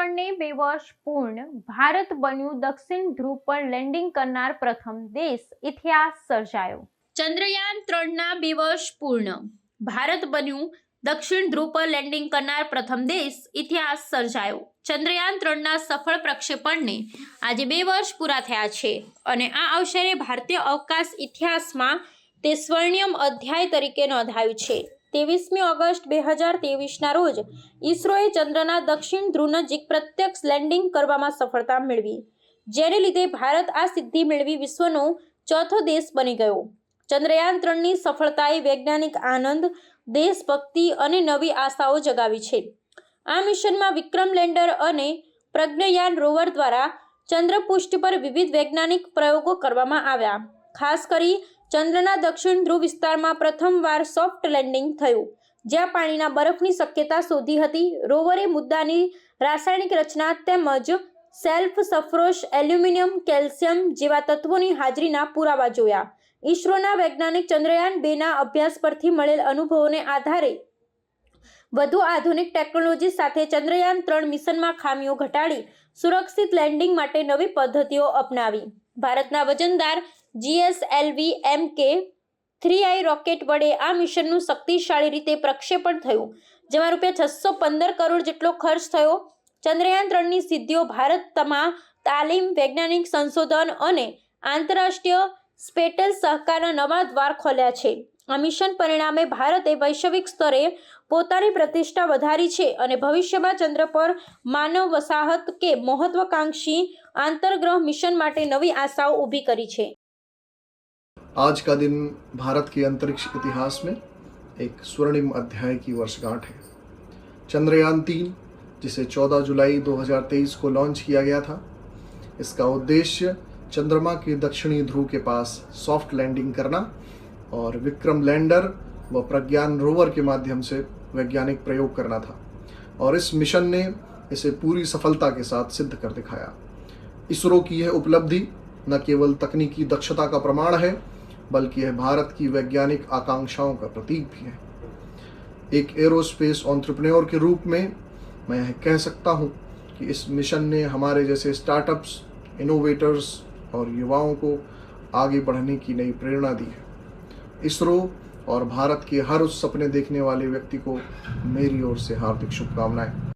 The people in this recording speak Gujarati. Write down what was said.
ત્રણને બે વર્ષ પૂર્ણ ભારત બન્યું દક્ષિણ ધ્રુવ પર લેન્ડિંગ કરનાર પ્રથમ દેશ. ઇતિહાસ સર્જાયો. ચંદ્રયાન ત્રણના બે વર્ષ પૂર્ણ ભારત બન્યું દક્ષિણ ધ્રુવ પર લેન્ડિંગ કરનાર પ્રથમ દેશ. ઇતિહાસ સર્જાયો. ચંદ્રયાન ત્રણના સફળ પ્રક્ષેપણને આજે બે વર્ષ પૂરા થયા છે અને આ અવસરે ભારતીય અવકાશ ઇતિહાસમાં તે સ્વર્ણિમ અધ્યાય તરીકે નોંધાયું છે. ત્રેવીસમી ઓગસ્ટ બે હજાર ત્રેવીસના રોજ ઈસરોએ ચંદ્રના દક્ષિણ ધ્રુવ નજીક પ્રત્યક્ષ લેન્ડિંગ કરવામાં સફળતા મેળવી. જેને લીધે ભારત આ સિદ્ધિ મેળવી વિશ્વનો ચોથો દેશ બની ગયો. ચંદ્રયાન ત્રણની સફળતાએ વૈજ્ઞાનિક આનંદ, દેશભક્તિ અને નવી આશાઓ જગાવી છે. આ મિશનમાં વિક્રમ લેન્ડર અને પ્રજ્ઞયાન રોવર દ્વારા ચંદ્રપૃષ્ઠ પર વિવિધ વૈજ્ઞાનિક પ્રયોગો કરવામાં આવ્યા. ખાસ કરી ચંદ્રના દક્ષિણ ધ્રુવ વિસ્તારમાં પ્રથમવાર સોફ્ટ લેન્ડિંગ થયું, જ્યાં પાણીના બરફની શક્યતા શોધી હતી. રોવરે મુદ્દાની રાસાયણિક રચના તેમજ સેલ્ફ સફરોશ એલ્યુમિનિયમ, કેલ્શિયમ જેવા તત્વોની હાજરીના પુરાવા જોયા. ઈસરોના વૈજ્ઞાનિક ચંદ્રયાન બેના અભ્યાસ પરથી મળેલ અનુભવોને આધારે વધુ આધુનિક ટેકનોલોજી સાથે ચંદ્રયાન ત્રણ મિશનમાં ખામીઓ ઘટાડી, સુરક્ષિત લેન્ડિંગ માટે નવી પદ્ધતિઓ અપનાવી. ભારતના વજનદાર જીએસએલવી એમ કે થ્રી આઈ રોકેટ વડે આ મિશનનું શક્તિશાળી રીતે પ્રક્ષેપણ થયું, જેમાં રૂપિયા છસો પંદર કરોડ જેટલો ખર્ચ થયો. ચંદ્રયાન ત્રણની સિદ્ધિઓ ભારતમાં તાલીમ, વૈજ્ઞાનિક સંશોધન અને આંતરરાષ્ટ્રીય સ્પેટલ સહકારના નવા દ્વાર ખોલ્યા છે. આ મિશન પરિણામે ભારતે વૈશ્વિક સ્તરે પોતાની પ્રતિષ્ઠા વધારી છે અને ભવિષ્યમાં ચંદ્ર પર માનવ વસાહત કે મહત્વાકાંક્ષી આંતરગ્રહ મિશન માટે નવી આશાઓ ઊભી કરી છે. आज का दिन भारत के अंतरिक्ष इतिहास में एक स्वर्णिम अध्याय की वर्षगांठ है। चंद्रयान तीन, जिसे 14 जुलाई 2023 को लॉन्च किया गया था, इसका उद्देश्य चंद्रमा के दक्षिणी ध्रुव के पास सॉफ्ट लैंडिंग करना और विक्रम लैंडर व प्रज्ञान रोवर के माध्यम से वैज्ञानिक प्रयोग करना था और इस मिशन ने इसे पूरी सफलता के साथ सिद्ध कर दिखाया। इसरो की यह उपलब्धि न केवल तकनीकी दक्षता का प्रमाण है बल्कि यह भारत की वैज्ञानिक आकांक्षाओं का प्रतीक भी है। एक एरोस्पेस ऑन्ट्रप्रन्योर के रूप में मैं यह कह सकता हूँ कि इस मिशन ने हमारे जैसे स्टार्टअप्स इनोवेटर्स और युवाओं को आगे बढ़ने की नई प्रेरणा दी है। इसरो और भारत के हर उस सपने देखने वाले व्यक्ति को मेरी ओर से हार्दिक शुभकामनाएँ।